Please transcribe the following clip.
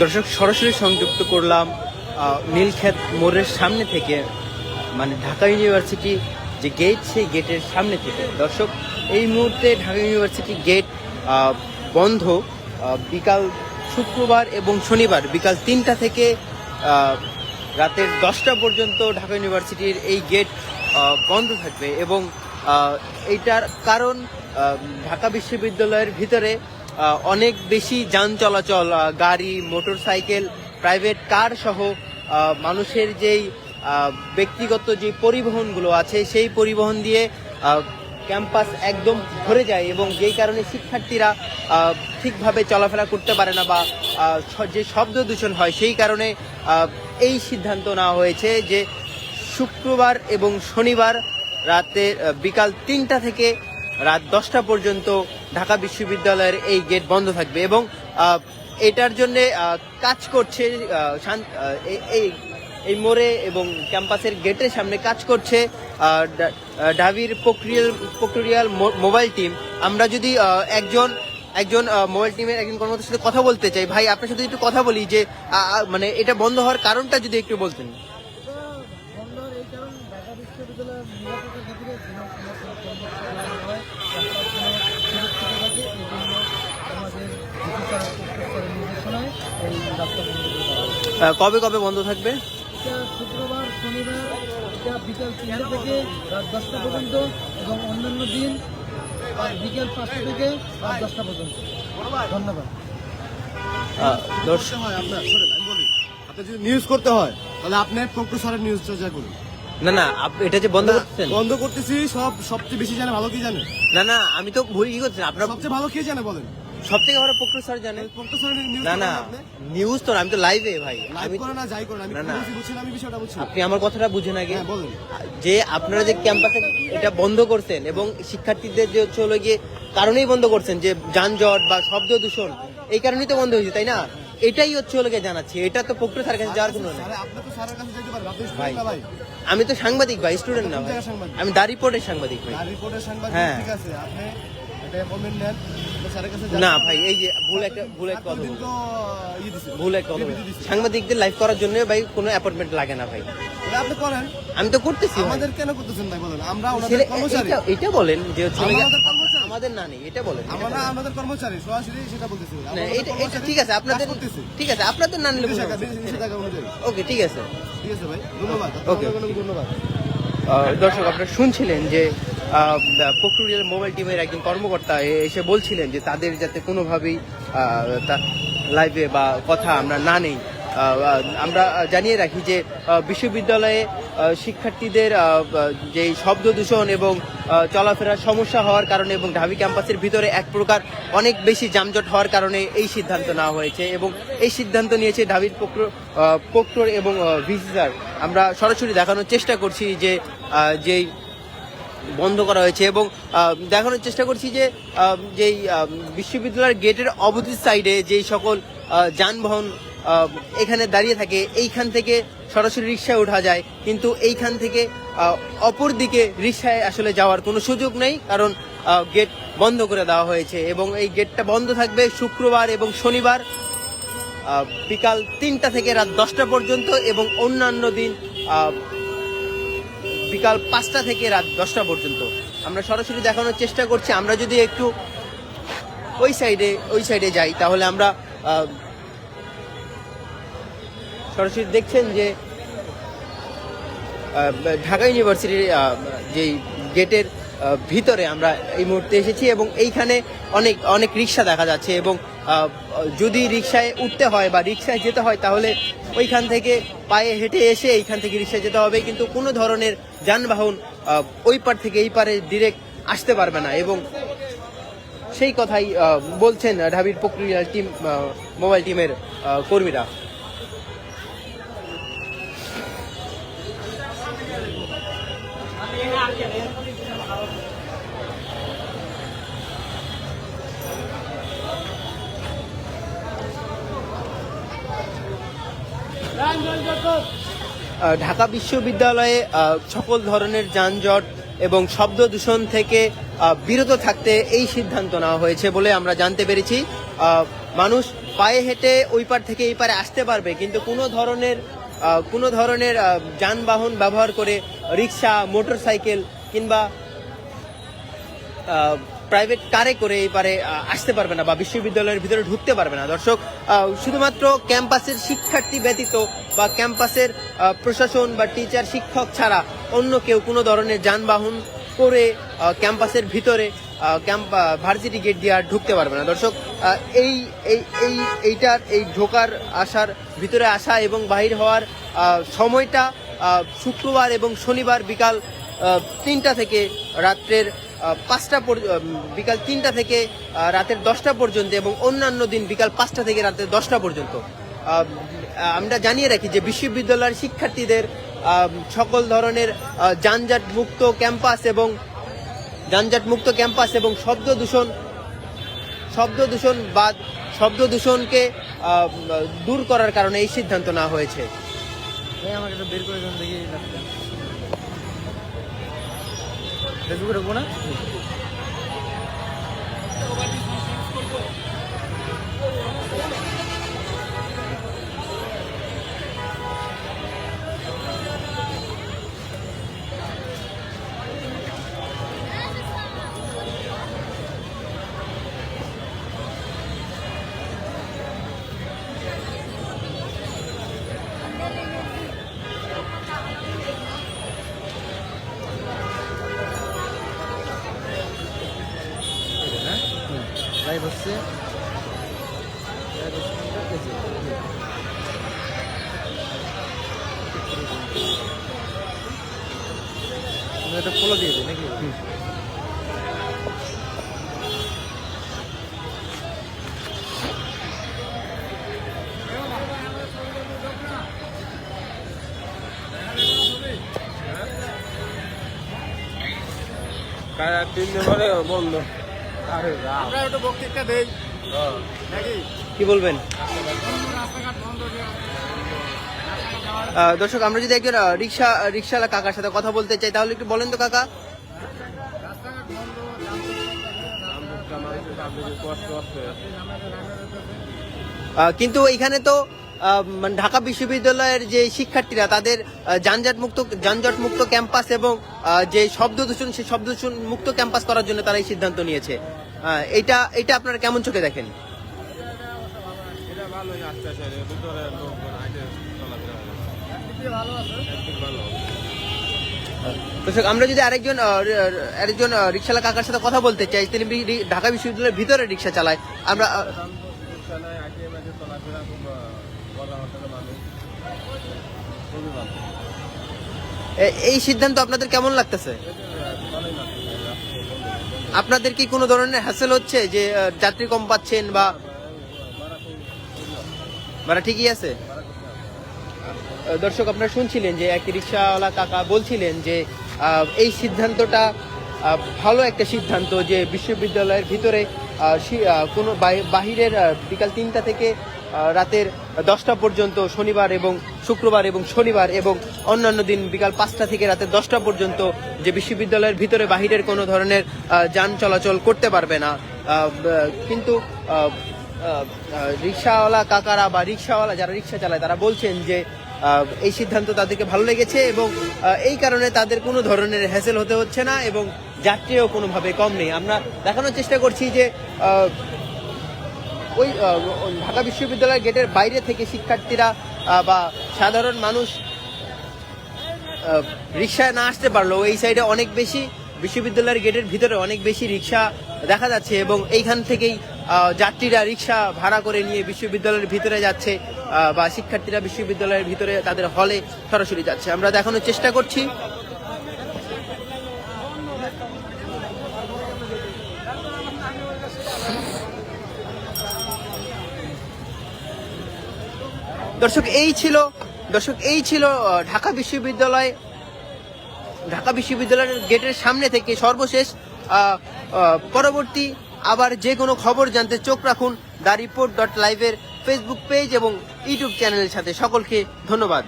দর্শক, সরাসরি সংযুক্ত করলাম নীলক্ষেত মোড়ের সামনে থেকে মানে ঢাকা ইউনিভার্সিটি যে গেট সেই গেটের সামনে থেকে। দর্শক, এই মুহূর্তে ঢাকা ইউনিভার্সিটি গেট বন্ধ বিকাল শুক্রবার এবং শনিবার, বিকাল তিনটা থেকে রাতের দশটা পর্যন্ত ঢাকা ইউনিভার্সিটির এই গেট বন্ধ থাকবে এবং এইটার কারণ ঢাকা বিশ্ববিদ্যালয়ের ভিতরে অনেক বেশি যান চলাচল গাড়ি, মোটরসাইকেল, প্রাইভেট কার সহ মানুষের যেই ব্যক্তিগত যে পরিবহনগুলো আছে, সেই পরিবহন দিয়ে ক্যাম্পাস একদম ভরে যায় এবং যেই কারণে শিক্ষার্থীরা ঠিকভাবে চলাফেরা করতে পারে না বা যে শব্দ দূষণ হয়, সেই কারণে এই সিদ্ধান্ত নেওয়া হয়েছে যে শুক্রবার এবং শনিবার রাতে বিকাল তিনটা থেকে রাত দশটা পর্যন্ত ঢাকা বিশ্ববিদ্যালয়ের এই গেট বন্ধ থাকবে এবং এটার জন্য কাজ করছে এই- এই মোড়ে এবং ক্যাম্পাসের গেটের সামনে কাজ করছে আহ, ডা- আহ, ঢাবির প্রক্রিয়াল প্রক্রিয়াল মোবাইল টিম। আমরা যদি একজন একজন মোবাইল টিমের একজন কর্মকর্তার সাথে কথা বলতে চাই। ভাই, আপনার সাথে একটু কথা বলি যে মানে এটা বন্ধ হওয়ার কারণটা যদি একটু বলতেন। কবে কবে বন্ধ থাকবে? শুক্রবার, শনিবার বিকাল তিনটে থেকে রাত দশটা পর্যন্ত এবং অন্যান্য দিন বিকেল পাঁচটা থেকে দশটা পর্যন্ত। ধন্যবাদ। দর্শক হয় আপনার আমি বলি আপনি যদি নিউজ করতে হয় তাহলে আপনি প্রফেসরের নিউজ চর্চা করুন। না না এটা যে বন্ধ বন্ধ করতেছি সব সবচেয়ে বেশি জানে ভালো কি জানে? না না আমি তো ভুল কি করছেন আপনার সবচেয়ে ভালো কে জানে বলেন? সব থেকে বড় প্রক্রিয়া স্যার নিউজ না না নিউজ তো আমি তো লাইভে ভাই। আমি না যাই করে না, না। আমি বিষয়টা বুঝছি আপনি আমার কথাটা বুঝেন আগে। হ্যাঁ যে আপনারা যে ক্যাম্পাসে এটা বন্ধ করছেন এবং শিক্ষার্থীদের যে হচ্ছে হলো গিয়ে কারণেই বন্ধ করছেন যে যানজট বা শব্দ দূষণ এই কারণেই তো বন্ধ হয়েছে তাই না? এটাই হচ্ছে গিয়ে জানাচ্ছি এটা তো প্রক্রিয়া স্যারের কাছে যাওয়ার কোনো ভাই। আমি তো সাংবাদিক ভাই স্টুডেন্ট না ভাই। আমি দা রিপোর্টের সাংবাদিক ভাই। হ্যাঁ। না ভাই এই যে ভুল একটা ভুল কথা ইয়ে দিছে। ভুল একটা কথা বিবৃতি বলছি। দিছে। সাংবাদিকদের লাইভ করার জন্য ভাই কোনো অ্যাপয়েন্টমেন্ট লাগে না ভাই। আপনি করেন। আমি তো করতেছি আমাদের কেন করতেছেন ভাই বলেন? আমরা ওনাদের কর্মচারী। এটা- এটা বলেন যে হচ্ছে আমাদের না নেই এটা বলেন। আমরা আমাদের কর্মচারী সরাসরি সেটা বলতেছি। না, এটা- এটা ঠিক আছে আপনাদের ঠিক আছে আপনাদের না নিলে ওকে ঠিক আছে। ঠিক আছে ভাই ধন্যবাদ. ধন্যবাদ। দর্শক আপনারা শুনছিলেন যে প্রক্রিয়ার মোবাইল টিমের একজন কর্মকর্তা এসে বলছিলেন যে তাদের যাতে কোনোভাবেই লাইভে বা কথা আমরা না নেই। আমরা জানিয়ে রাখি যে বিশ্ববিদ্যালয়ে শিক্ষার্থীদের যে শব্দ দূষণ এবং চলাফেরার সমস্যা হওয়ার কারণে এবং ঢাবি ক্যাম্পাসের ভিতরে এক প্রকার অনেক বেশি যানজট হওয়ার কারণে এই সিদ্ধান্ত নেওয়া হয়েছে এবং এই সিদ্ধান্ত নিয়েছে ঢাবির আহ, প্রক্টর এবং ভিসিসার। আমরা সরাসরি দেখানোর চেষ্টা করছি যে যেই বন্ধ করা হয়েছে এবং দেখানোর চেষ্টা করছি যে যেই বিশ্ববিদ্যালয়ের গেটের অপোজিট সাইডে যেই সকল যানবাহন এখানে দাঁড়িয়ে থাকে, এইখান থেকে সরাসরি রিক্সায় ওঠা যায়। কিন্তু এইখান থেকে অপর দিকে রিক্সায় আসলে যাওয়ার কোনো সুযোগ নেই কারণ গেট বন্ধ করে দেওয়া হয়েছে এবং এই গেটটা বন্ধ থাকবে শুক্রবার এবং শনিবার বিকাল তিনটা থেকে রাত দশটা পর্যন্ত এবং অন্যান্য দিন বিকাল পাঁচটা থেকে রাত দশটা পর্যন্ত। আমরা সরাসরি দেখানোর চেষ্টা করছি। আমরা যদি একটু ওই সাইডে ওই সাইডে যাই, তাহলে আমরা সরাসরি দেখছেন যে ঢাকা ইউনিভার্সিটির যেই গেটের ভিতরে আমরা এই মুহূর্তে এসেছি এবং এইখানে অনেক অনেক রিক্সা দেখা যাচ্ছে এবং যদি রিক্সায় উঠতে হয় বা রিক্সায় যেতে হয় তাহলে ওইখান থেকে পায়ে হেঁটে এসে এইখান থেকে রিক্সায় যেতে হবে, কিন্তু কোনো ধরনের যানবাহন ওই পার থেকে এই পারে ডিরেক্ট আসতে পারবে না এবং সেই কথাই বলছেন ঢাবির প্রক্রিয়া টিম মোবাইল টিমের কর্মীরা। ঢাকা বিশ্ববিদ্যালয়ে সকল ধরনের যানজট এবং শব্দ দূষণ থেকে বিরত থাকতে এই সিদ্ধান্ত নেওয়া হয়েছে বলে আমরা জানতে পেরেছি। মানুষ পায়ে হেঁটে ওই পার থেকে এই পারে আসতে পারবে, কিন্তু কোনো ধরনের কোনো ধরনের যানবাহন ব্যবহার করে রিক্সা, মোটরসাইকেল কিংবা প্রাইভেট কারে করে এপারে আসতে পারবে না বা বিশ্ববিদ্যালয়ের ভিতরে ঢুকতে পারবে না। দর্শক শুধুমাত্র ক্যাম্পাসের শিক্ষার্থী ব্যতীত বা ক্যাম্পাসের প্রশাসন বা টিচার শিক্ষক ছাড়া অন্য কেউ কোনো ধরনের যানবাহন করে ক্যাম্পাসের ভিতরে ক্যাম্প ভার্সিটি গেট দিয়ে আর ঢুকতে পারবে না। দর্শক এই এই এই, এইটার, এই ঢোকার আসার, ভিতরে আসা এবং বাহির হওয়ার সময়টা শুক্রবার এবং শনিবার বিকাল তিনটা থেকে রাত্রের পাঁচটা বিকাল তিনটা থেকে রাতের দশটা পর্যন্ত এবং অন্যান্য দিন বিকাল পাঁচটা থেকে রাতের দশটা পর্যন্ত। আমরা জানিয়ে রাখি যে বিশ্ববিদ্যালয়ের শিক্ষার্থীদের সকল ধরনের যানজট মুক্ত ক্যাম্পাস এবং যানজট মুক্ত ক্যাম্পাস এবং শব্দ দূষণ শব্দ দূষণ বাদ শব্দ দূষণকে দূর করার কারণে এই সিদ্ধান্ত নেওয়া হয়েছে। আমাকে একটু বের করে দেন লাইভ হচ্ছে। এটা ফলো দিয়ে দিই নাকি? তিন নম্বরে বন্ধ আরে রাম আমরা একটু বক্তৃতা দেই। নাকি? কি বলবেন? দর্শক আমরা যদি একজন রিক্সা রিক্সাওয়ালা কাকার সাথে কথা বলতে চাই তাহলে একটু বলেন তো কাকা। কিন্তু এখানে তো ঢাকা বিশ্ববিদ্যালয়ের যে শিক্ষার্থীরা তাদের যানজট মুক্ত যানজট মুক্ত ক্যাম্পাস এবং যে শব্দ দূষণ সেই শব্দ দূষণ মুক্ত ক্যাম্পাস করার জন্য তারা এই সিদ্ধান্ত নিয়েছে। এটা এটা আপনারা কেমন চোখে দেখেন? আমরা যদি আরেকজন আরেকজন আহ, রিক্সাওয়ালা কাকার সাথে কথা বলতে চাই তিনি ঢাকা বিশ্ববিদ্যালয়ের ভিতরে রিক্সা চালায়। আমরা এই সিদ্ধান্ত আপনাদের কেমন লাগতেছে? আপনাদের কি কোনো ধরনের হ্যাসেল হচ্ছে যে যাত্রী কম পাচ্ছেন বা ভাড়া ঠিকই আছে? দর্শক, আপনারা শুনছিলেন যে এক রিক্সাওয়ালা কাকা বলছিলেন যে এই সিদ্ধান্তটা ভালো একটা সিদ্ধান্ত যে বিশ্ববিদ্যালয়ের ভিতরে কোনো বাহি- বাহিরের বিকাল তিনটা থেকে রাতের দশটা পর্যন্ত শনিবার এবং শুক্রবার এবং শনিবার এবং অন্যান্য দিন বিকাল পাঁচটা থেকে রাতের দশটা পর্যন্ত যে বিশ্ববিদ্যালয়ের ভিতরে বাহিরের কোনো ধরনের যান চলাচল করতে পারবে না। কিন্তু রিক্সাওয়ালা কাকারা বা রিক্সাওয়ালা যারা রিক্সা চালায়, তারা বলছেন যে এই সিদ্ধান্ত তাদেরকে ভালো লেগেছে এবং এই কারণে তাদের কোনো ধরনের হ্যাসেল হতে হচ্ছে না এবং যাত্রীও কোনোভাবে কম নেই। আমরা দেখানোর চেষ্টা করছি যে ওই ঢাকা বিশ্ববিদ্যালয়ের গেটের বাইরে থেকে শিক্ষার্থীরা বা সাধারণ মানুষ রিক্সায় না আসতে পারলেও এই সাইডে অনেক বেশি বিশ্ববিদ্যালয়ের গেটের ভিতরে অনেক বেশি রিক্সা দেখা যাচ্ছে এবং এইখান থেকেই যাত্রীরা রিক্সা ভাড়া করে নিয়ে বিশ্ববিদ্যালয়ের ভিতরে যাচ্ছে বা শিক্ষার্থীরা বিশ্ববিদ্যালয়ের ভিতরে তাদের হলে সরাসরি যাচ্ছে। আমরা দেখানোর চেষ্টা করছি। দর্শক, এই ছিল, দর্শক, এই ছিল ঢাকা বিশ্ববিদ্যালয়, ঢাকা বিশ্ববিদ্যালয়ের গেটের সামনে থেকে সর্বশেষ পরবর্তী আবার যে কোনো খবর জানতে চোখ রাখুন দ্য রিপোর্ট ডট লাইভের ফেসবুক পেজ এবং ইউটিউব চ্যানেলের সাথে। সকলকে ধন্যবাদ।